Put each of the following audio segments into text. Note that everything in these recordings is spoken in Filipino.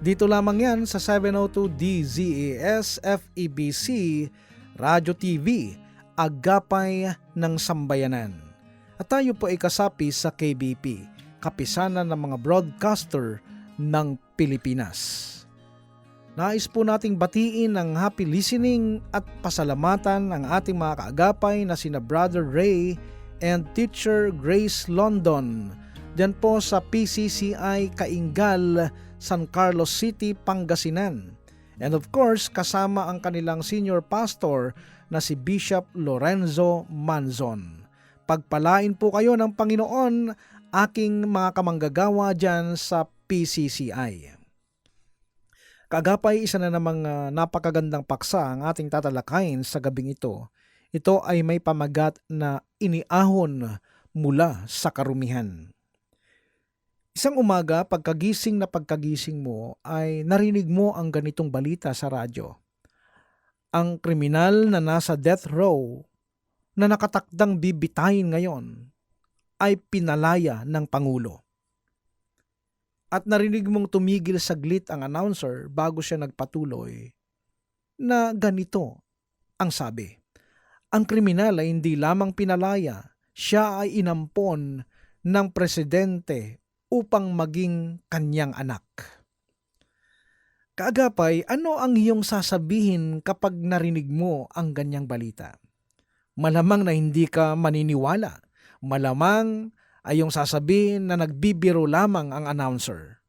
Dito lamang yan sa 702 DZAS FEBC Radio TV, Agapay ng Sambayanan. At tayo po ay kasapi sa KBP, Kapisanan ng mga Broadcaster ng Pilipinas. Nais po nating batiin ng happy listening at pasalamatan ang ating mga kaagapay na sina Brother Ray and Teacher Grace London dyan po sa PCCI Kaingal, San Carlos City, Pangasinan. And of course, kasama ang kanilang senior pastor na si Bishop Lorenzo Manzon. Pagpalain po kayo ng Panginoon, aking mga kamanggagawa dyan sa PCCI. Kagapay isa na namang ah, napakagandang paksa ang ating tatalakayin sa gabing ito. Ito ay may pamagat na iniahon mula sa karumihan. Isang umaga, pagkagising na pagkagising mo, ay narinig mo ang ganitong balita sa radyo. Ang kriminal na nasa death row na nakatakdang bibitayin ngayon ay pinalaya ng Pangulo. At narinig mong tumigil saglit ang announcer bago siya nagpatuloy na ganito ang sabi. Ang kriminal ay hindi lamang pinalaya, siya ay inampon ng presidente upang maging kanyang anak. Kaagapay, ano ang iyong sasabihin kapag narinig mo ang ganyang balita? Malamang na hindi ka maniniwala. Malamang ay yung sasabihin na nagbibiro lamang ang announcer.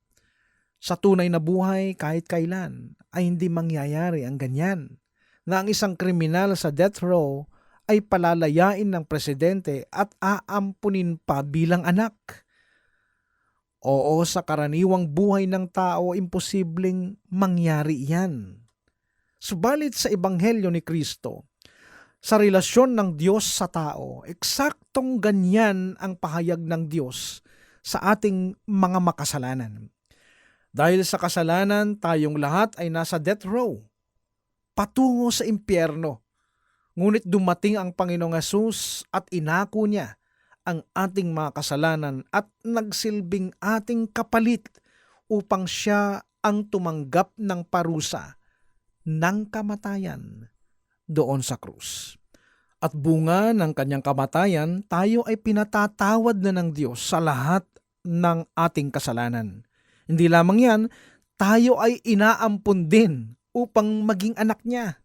Sa tunay na buhay, kahit kailan, ay hindi mangyayari ang ganyan. Na ang isang kriminal sa death row ay palalayain ng presidente at aampunin pa bilang anak. Oo, sa karaniwang buhay ng tao, imposibleng mangyari yan. Subalit sa Ebanghelyo ni Kristo, sa relasyon ng Diyos sa tao, eksaktong ganyan ang pahayag ng Diyos sa ating mga makasalanan. Dahil sa kasalanan, tayong lahat ay nasa death row, patungo sa impyerno. Ngunit dumating ang Panginoong Yesus at inako niya ang ating mga kasalanan at nagsilbing ating kapalit upang siya ang tumanggap ng parusa ng kamatayan doon sa krus. At bunga ng kanyang kamatayan, tayo ay pinatatawad na ng Diyos sa lahat ng ating kasalanan. Hindi lamang yan, tayo ay inaampun din upang maging anak niya.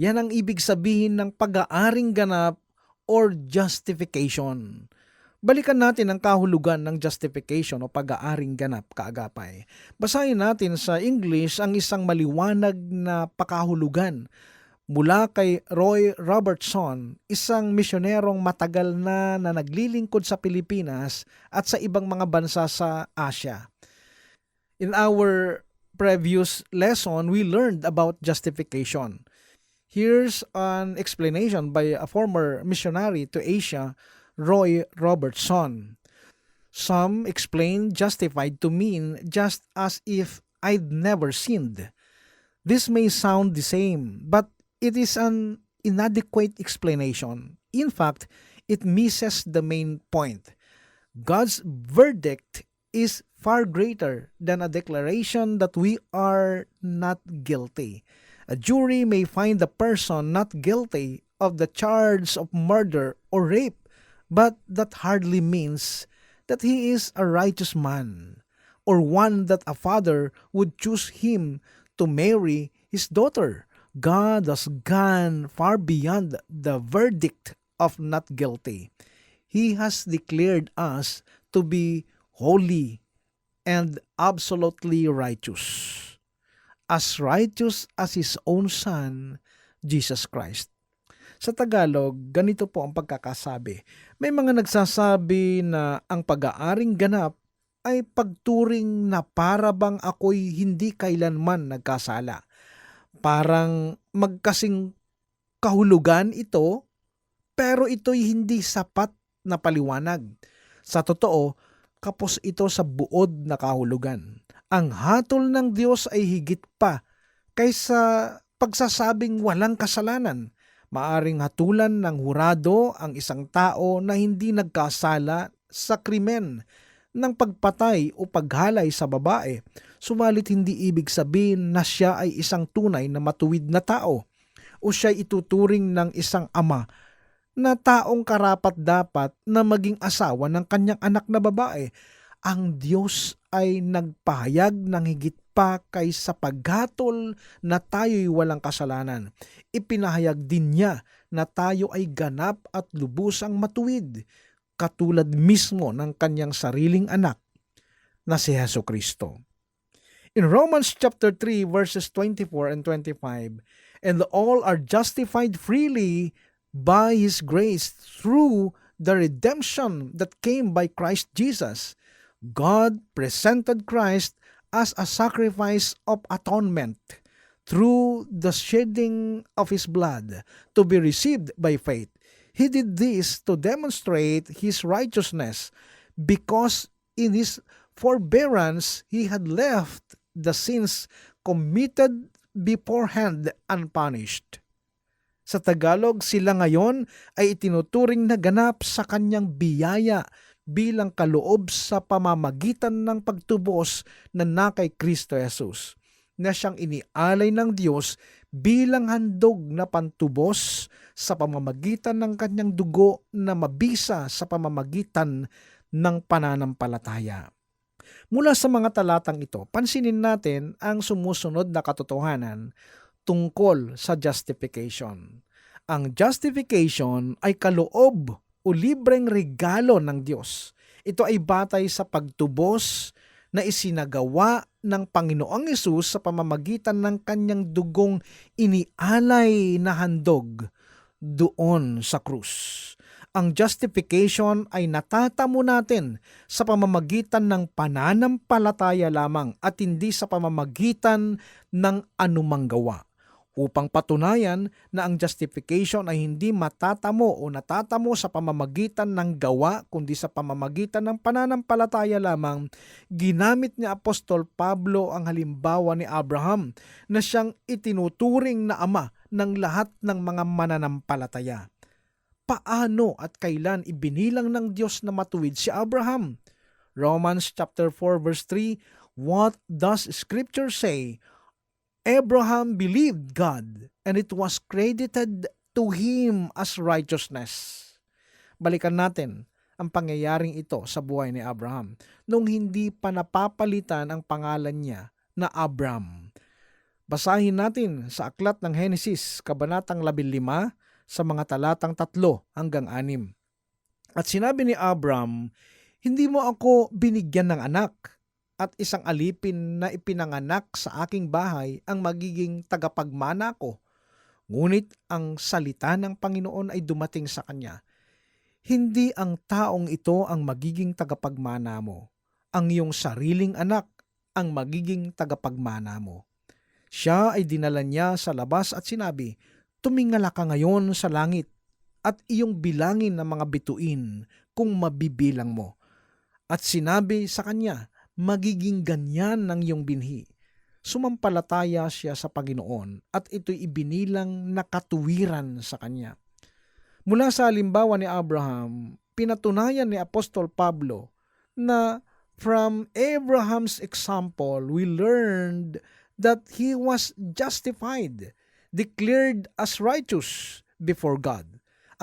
Yan ang ibig sabihin ng pag-aaring ganap or justification. Balikan natin ang kahulugan ng justification o pag-aaring ganap kaagapay. Basahin natin sa English ang isang maliwanag na pakahulugan mula kay Roy Robertson, isang misyonerong matagal na na naglilingkod sa Pilipinas at sa ibang mga bansa sa Asia. In our previous lesson, we learned about justification. Here's an explanation by a former missionary to Asia, Roy Robertson. Some explain justified to mean just as if I'd never sinned. This may sound the same, but it is an inadequate explanation. In fact, it misses the main point. God's verdict is far greater than a declaration that we are not guilty. A jury may find the person not guilty of the charge of murder or rape, but that hardly means that he is a righteous man or one that a father would choose him to marry his daughter. God has gone far beyond the verdict of not guilty. He has declared us to be holy and absolutely righteous. As righteous as His own Son, Jesus Christ. Sa Tagalog, ganito po ang pagkakasabi. May mga nagsasabi na ang pag-aaring ganap ay pagturing na para bang ako'y hindi kailanman nagkasala. Parang magkasing kahulugan ito, pero ito'y hindi sapat na paliwanag. Sa totoo, kapos ito sa buod na kahulugan. Ang hatol ng Diyos ay higit pa kaysa pagsasabing walang kasalanan. Maaring hatulan ng hurado ang isang tao na hindi nagkasala sa krimen ng pagpatay o paghalay sa babae, sumalit hindi ibig sabihin na siya ay isang tunay na matuwid na tao o siya ituturing ng isang ama na taong karapat dapat na maging asawa ng kanyang anak na babae. Ang Diyos ay nagpahayag ng higit pa kaysa paghatol na tayo'y walang kasalanan. Ipinahayag din niya na tayo ay ganap at lubusang matuwid, katulad mismo ng kanyang sariling anak na si Heso Kristo. In Romans chapter 3 verses 24 and 25, and all are justified freely by his grace through the redemption that came by Christ Jesus. God presented Christ as a sacrifice of atonement through the shedding of his blood to be received by faith. He did this to demonstrate his righteousness because in his forbearance he had left the sins committed beforehand unpunished. Sa Tagalog, sila ngayon ay itinuturing na ganap sa kanyang biyaya bilang kaloob sa pamamagitan ng pagtubos na na kay Kristo Jesus na siyang inialay ng Diyos bilang handog na pantubos sa pamamagitan ng kanyang dugo na mabisa sa pamamagitan ng pananampalataya. Mula sa mga talatang ito, pansinin natin ang sumusunod na katotohanan tungkol sa justification. Ang justification ay kaloob o libreng regalo ng Diyos. Ito ay batay sa pagtubos na isinagawa ng Panginoong Yesus sa pamamagitan ng kanyang dugong inialay na handog doon sa krus. Ang justification ay natatamo natin sa pamamagitan ng pananampalataya lamang at hindi sa pamamagitan ng anumang gawa upang patunayan na ang justification ay hindi matatamo o natatamo sa pamamagitan ng gawa kundi sa pamamagitan ng pananampalataya lamang, ginamit ni Apostol Pablo ang halimbawa ni Abraham na siyang itinuturing na ama ng lahat ng mga mananampalataya. Paano at kailan ibinilang ng Diyos na matuwid si Abraham? Romans chapter 4 verse 3, What does scripture say? Abraham believed God and it was credited to him as righteousness. Balikan natin ang pangyayaring ito sa buhay ni Abraham nung hindi pa napapalitan ang pangalan niya na Abram. Basahin natin sa aklat ng Henesis, kabanatang 15, sa mga talatang 3 hanggang 6. At sinabi ni Abram, Hindi mo ako binigyan ng anak, at isang alipin na ipinanganak sa aking bahay ang magiging tagapagmana ko. Ngunit ang salita ng Panginoon ay dumating sa kanya. Hindi ang taong ito ang magiging tagapagmana mo. Ang iyong sariling anak ang magiging tagapagmana mo. Siya ay dinala niya sa labas at sinabi, Tumingala ka ngayon sa langit at iyong bilangin ng mga bituin kung mabibilang mo. At sinabi sa kanya, magiging ganyan ng iyong binhi. Sumampalataya siya sa Panginoon at ito'y ibinilang na katuwiran sa kanya. Mula sa halimbawa ni Abraham, pinatunayan ni Apostol Pablo na from Abraham's example, we learned that he was justified, declared as righteous before God.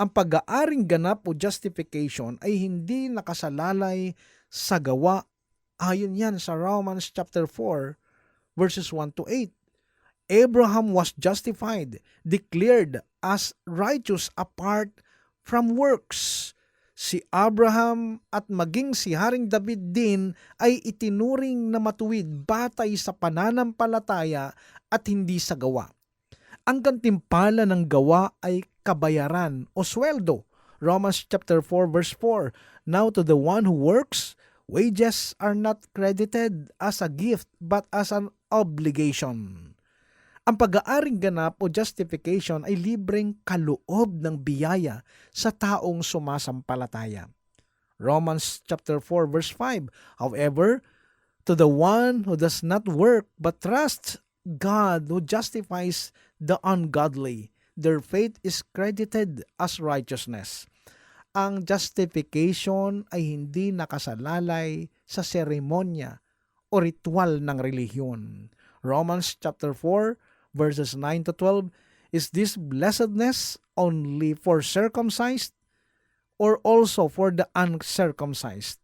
Ang pag-aaring ganap o justification ay hindi nakasalalay sa gawa Ayon yan sa Romans chapter 4 verses 1 to 8. Abraham was justified, declared as righteous apart from works. Si Abraham at maging si Haring David din ay itinuring na matuwid batay sa pananampalataya at hindi sa gawa. Ang gantimpala ng gawa ay kabayaran o sweldo. Romans chapter 4 verse 4. Now to the one who works, Wages are not credited as a gift but as an obligation. Ang pag-aaring ganap o justification ay libreng kaloob ng biyaya sa taong sumasampalataya. Romans chapter 4 verse 5. However, to the one who does not work but trusts God who justifies the ungodly, their faith is credited as righteousness. Ang justification ay hindi nakasalalay sa seremonya o ritual ng relihiyon. Romans chapter 4 verses 9 to 12 Is this blessedness only for circumcised or also for the uncircumcised?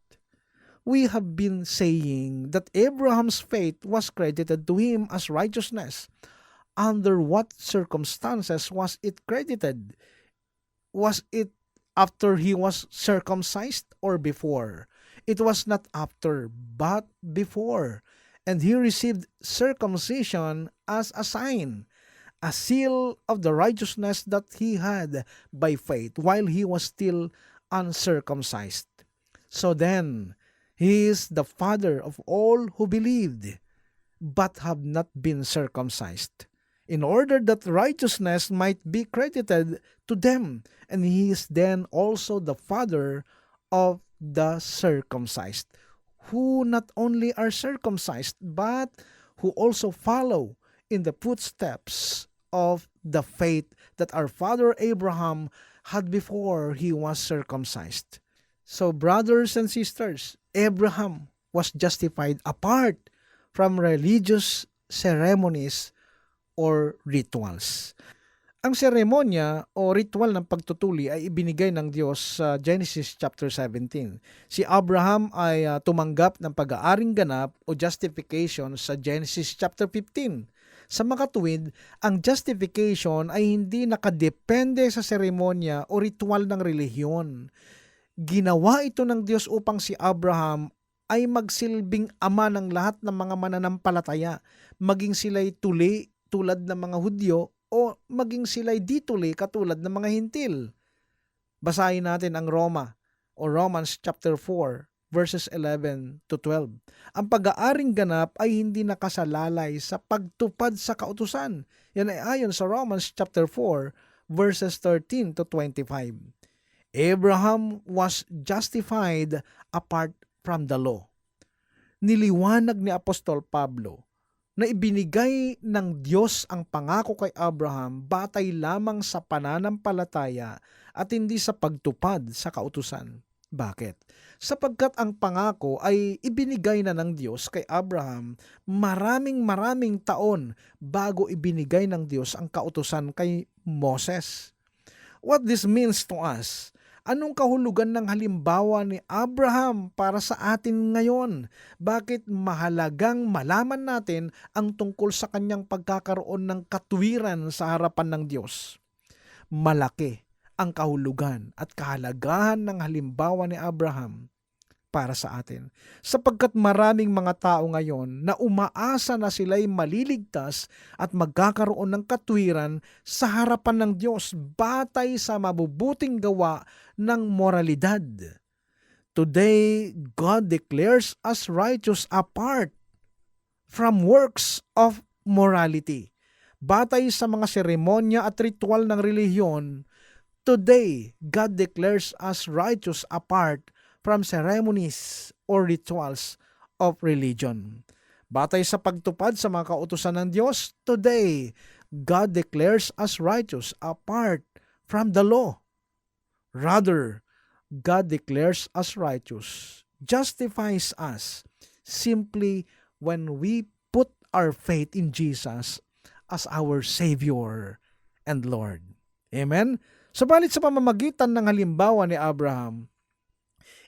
We have been saying that Abraham's faith was credited to him as righteousness. Under what circumstances was it credited? Was it after he was circumcised or before? It was not after, but before. And he received circumcision as a sign, a seal of the righteousness that he had by faith while he was still uncircumcised. So then, he is the father of all who believed, but have not been circumcised, in order that righteousness might be credited to them, and he is then also the father of the circumcised, who not only are circumcised, but who also follow in the footsteps of the faith that our father Abraham had before he was circumcised. So, brothers and sisters, Abraham was justified apart from religious ceremonies or rituals. Ang seremonya o ritual ng pagtutuli ay ibinigay ng Diyos sa Genesis chapter 17. Si Abraham ay ah, tumanggap ng pag-aaring ganap o justification sa Genesis chapter 15. Sa makatuwid, ang justification ay hindi nakadepende sa seremonya o ritual ng relihiyon. Ginawa ito ng Diyos upang si Abraham ay magsilbing ama ng lahat ng mga mananampalataya, maging sila'y tuli tulad ng mga Hudyo o maging sila'y di tuli katulad ng mga Hintil. Basahin natin ang Roma o Romans chapter 4 verses 11 to 12. Ang pag-aaring ganap ay hindi nakasalalay sa pagtupad sa kautusan. Yan ay ayon sa Romans chapter 4 verses 13 to 25. Abraham was justified apart from the law. Niliwanag ni Apostol Pablo na ibinigay ng Diyos ang pangako kay Abraham batay lamang sa pananampalataya at hindi sa pagtupad sa kautusan. Bakit? Sapagkat ang pangako ay ibinigay na ng Diyos kay Abraham maraming maraming taon bago ibinigay ng Diyos ang kautusan kay Moses. What this means to us Anong kahulugan ng halimbawa ni Abraham para sa atin ngayon? Bakit mahalagang malaman natin ang tungkol sa kanyang pagkakaroon ng katwiran sa harapan ng Diyos? Malaki ang kahulugan at kahalagahan ng halimbawa ni Abraham para sa atin. Sapagkat maraming mga tao ngayon na umaasa na sila'y maliligtas at magkakaroon ng katwiran sa harapan ng Diyos batay sa mabubuting gawa ng moralidad. Today, God declares us righteous apart from works of morality. Batay sa mga seremonya at ritual ng relihiyon, today, God declares us righteous apart from ceremonies or rituals of religion. Batay sa pagtupad sa mga kautusan ng Diyos, today, God declares us righteous apart from the law. Rather, God declares us righteous, justifies us simply when we put our faith in Jesus as our Savior and Lord. Amen? Subalit sa pamamagitan ng halimbawa ni Abraham,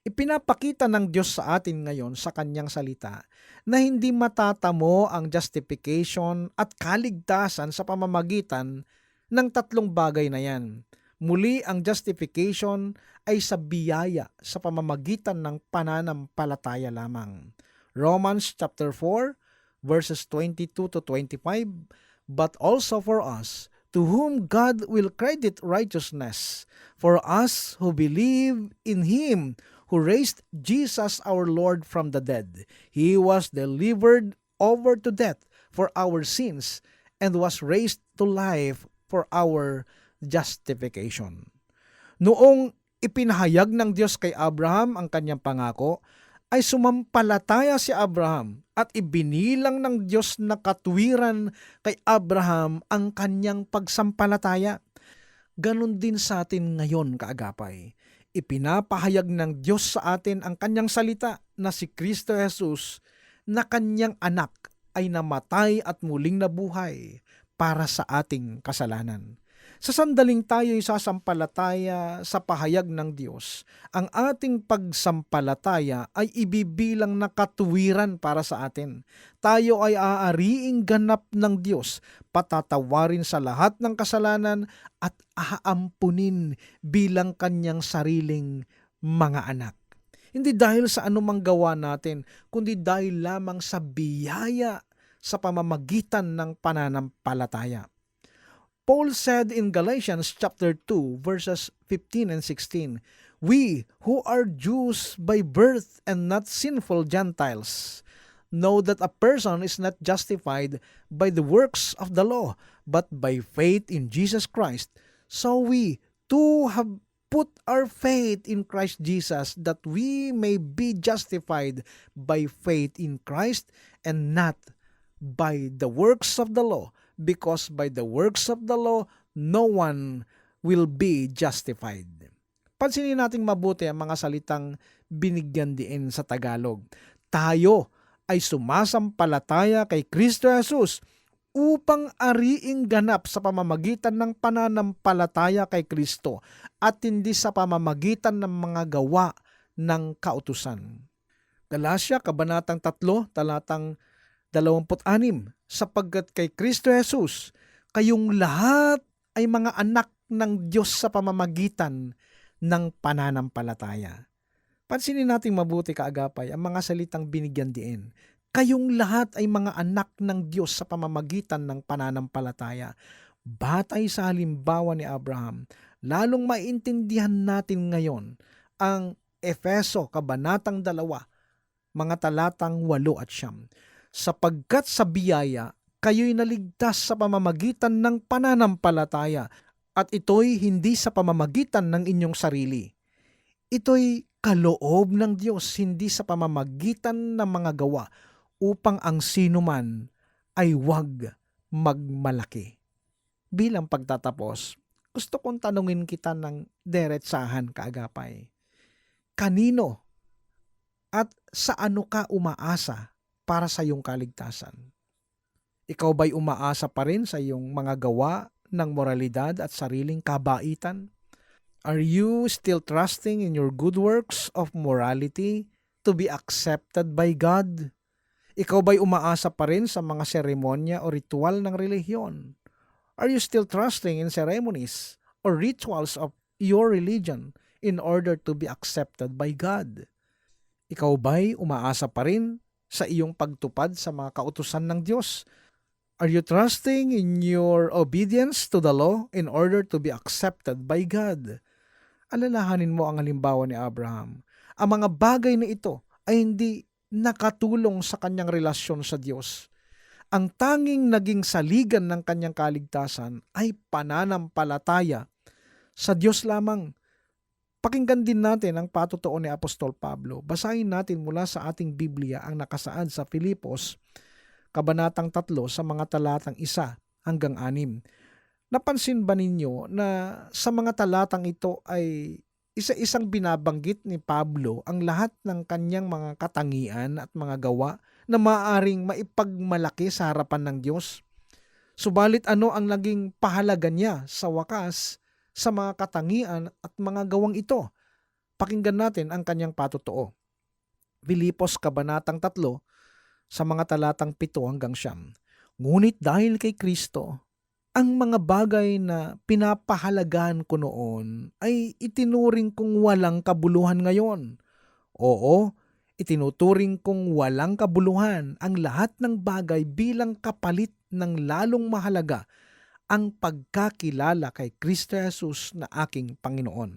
ipinapakita ng Diyos sa atin ngayon sa kanyang salita na hindi matatamo ang justification at kaligtasan sa pamamagitan ng tatlong bagay na yan. Muli ang justification ay sa biyaya sa pamamagitan ng pananampalataya lamang. Romans chapter 4 verses 22 to 25 but also for us to whom God will credit righteousness for us who believe in him who raised Jesus our Lord from the dead. He was delivered over to death for our sins and was raised to life for our justification. Noong ipinahayag ng Diyos kay Abraham ang kanyang pangako, ay sumampalataya si Abraham at ibinilang ng Diyos na katwiran kay Abraham ang kanyang pagsampalataya. Ganon din sa atin ngayon, kaagapay. Ipinapahayag ng Diyos sa atin ang kanyang salita na si Kristo Jesus na kanyang anak ay namatay at muling nabuhay para sa ating kasalanan. Sa sandaling tayo'y sasampalataya sa pahayag ng Diyos, ang ating pagsampalataya ay ibibilang na katuwiran para sa atin. Tayo ay aariing ganap ng Diyos, patatawarin sa lahat ng kasalanan at aampunin bilang kanyang sariling mga anak. Hindi dahil sa anumang gawa natin, kundi dahil lamang sa biyaya sa pamamagitan ng pananampalataya. Paul said in Galatians chapter 2 verses 15 and 16, We who are Jews by birth and not sinful Gentiles know that a person is not justified by the works of the law, but by faith in Jesus Christ. So we too have put our faith in Christ Jesus that we may be justified by faith in Christ and not by the works of the law because by the works of the law no one will be justified. Pansinin nating mabuti ang mga salitang binigyan diin sa Tagalog. Tayo ay sumasampalataya kay Kristo Jesus upang ariing ganap sa pamamagitan ng pananampalataya kay Kristo at hindi sa pamamagitan ng mga gawa ng kautusan. Galacia, Kabanatang 3, talatang 26, sapagkat kay Kristo Jesus, kayong lahat ay mga anak ng Diyos sa pamamagitan ng pananampalataya. Pansinin nating mabuti kaagapay ang mga salitang binigyan diin. Kayong lahat ay mga anak ng Diyos sa pamamagitan ng pananampalataya. Batay sa halimbawa ni Abraham, lalong maintindihan natin ngayon ang Efeso, Kabanatang 2, mga talatang 8 at siyam sapagkat sa biyaya kayo'y naligtas sa pamamagitan ng pananampalataya at ito'y hindi sa pamamagitan ng inyong sarili. Ito'y kaloob ng Diyos hindi sa pamamagitan ng mga gawa upang ang sinuman ay wag magmalaki. Bilang pagtatapos, gusto kong tanungin kita ng deretsahan kaagapay. Kanino at sa ano ka umaasa para sa iyong kaligtasan? Ikaw ba'y umaasa pa rin sa iyong mga gawa ng moralidad at sariling kabaitan? Are you still trusting in your good works of morality to be accepted by God? Ikaw ba'y umaasa pa rin sa mga seremonya o ritual ng relihiyon? Are you still trusting in ceremonies or rituals of your religion in order to be accepted by God? Ikaw ba'y umaasa pa rin sa iyong pagtupad sa mga kautusan ng Diyos? Are you trusting in your obedience to the law in order to be accepted by God? Alalahanin mo ang halimbawa ni Abraham. Ang mga bagay na ito ay hindi nakatulong sa kanyang relasyon sa Diyos. Ang tanging naging saligan ng kanyang kaligtasan ay pananampalataya sa Diyos lamang. Pakinggan din natin ang patutuo ni Apostol Pablo. Basahin natin mula sa ating Biblia ang nakasaad sa Filipos, Kabanatang 3 sa mga talatang 1 hanggang 6. Napansin ba ninyo na sa mga talatang ito ay isa-isang binabanggit ni Pablo ang lahat ng kanyang mga katangian at mga gawa na maaring maipagmalaki sa harapan ng Diyos? Subalit ano ang naging pahalaga niya sa wakas sa mga katangian at mga gawang ito? Pakinggan natin ang kanyang patutuo. Filipos Kabanatang 3 sa mga talatang 7 hanggang 9. Ngunit dahil kay Kristo, ang mga bagay na pinapahalagahan ko noon ay itinuring kong walang kabuluhan ngayon. Oo, itinuturing kong walang kabuluhan ang lahat ng bagay bilang kapalit ng lalong mahalaga ang pagkakilala kay Kristo Jesus na aking Panginoon.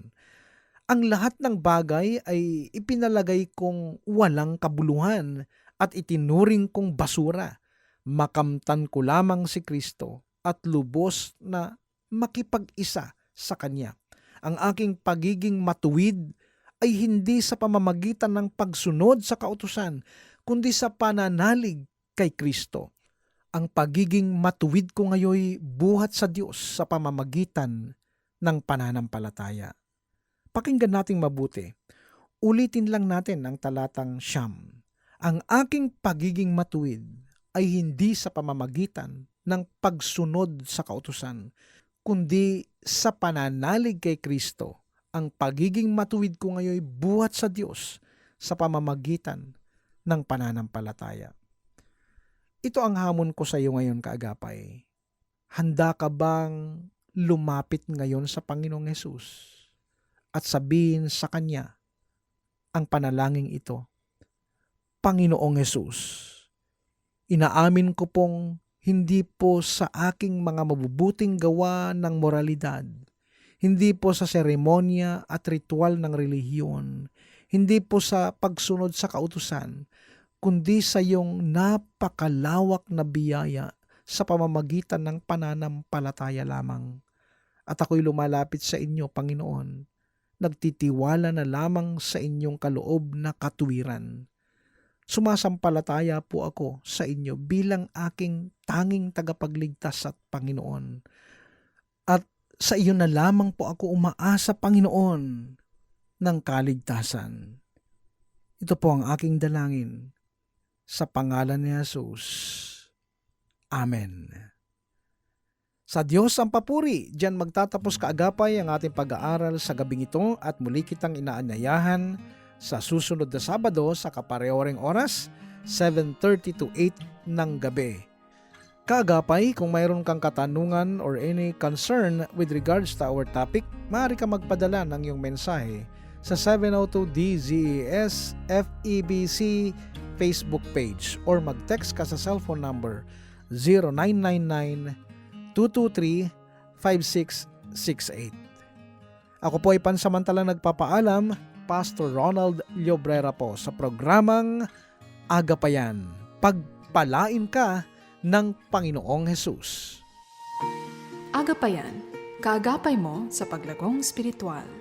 Ang lahat ng bagay ay ipinalagay kong walang kabuluhan at itinuring kong basura makamtan ko lamang si Kristo at lubos na makipag-isa sa Kanya. Ang aking pagiging matuwid ay hindi sa pamamagitan ng pagsunod sa kautusan, kundi sa pananalig kay Kristo. Ang pagiging matuwid ko ngayoy buhat sa Diyos sa pamamagitan ng pananampalataya. Pakinggan nating mabuti. Ulitin lang natin ang talatang siyam. Ang aking pagiging matuwid ay hindi sa pamamagitan ng pagsunod sa kautusan, kundi sa pananalig kay Kristo. Ang pagiging matuwid ko ngayon buhat sa Diyos sa pamamagitan ng pananampalataya. Ito ang hamon ko sa iyo ngayon, kaagapay. Handa ka bang lumapit ngayon sa Panginoong Yesus at sabihin sa Kanya ang panalangin ito? Panginoong Yesus, inaamin ko pong hindi po sa aking mga mabubuting gawa ng moralidad, hindi po sa seremonya at ritual ng relihiyon, hindi po sa pagsunod sa kautusan, kundi sa iyong napakalawak na biyaya sa pamamagitan ng pananampalataya lamang. At ako'y lumalapit sa inyo, Panginoon, nagtitiwala na lamang sa inyong kaloob na katuwiran. Sumasampalataya po ako sa inyo bilang aking tanging tagapagligtas at Panginoon. At sa iyo na lamang po ako umaasa, Panginoon, ng kaligtasan. Ito po ang aking dalangin sa pangalan ni Jesus. Amen. Sa Diyos ang papuri, diyan magtatapos kaagapay ang ating pag-aaral sa gabing ito at muli kitang inaanyayahan sa susunod na Sabado sa kaparehoreng oras, 7.30 to 8 ng gabi. Kaagapay, kung mayroon kang katanungan or any concern with regards to our topic, maaari ka magpadala ng iyong mensahe sa 702 DZES FEBC Facebook page or mag-text ka sa cellphone number 0999-223-5668. Ako po ay pansamantalang nagpapaalam, Pastor Ronald Llobrera po sa programang Agapayan. Pagpalain ka ng Panginoong Hesus. Agapayan, kaagapay mo sa paglagong spiritual.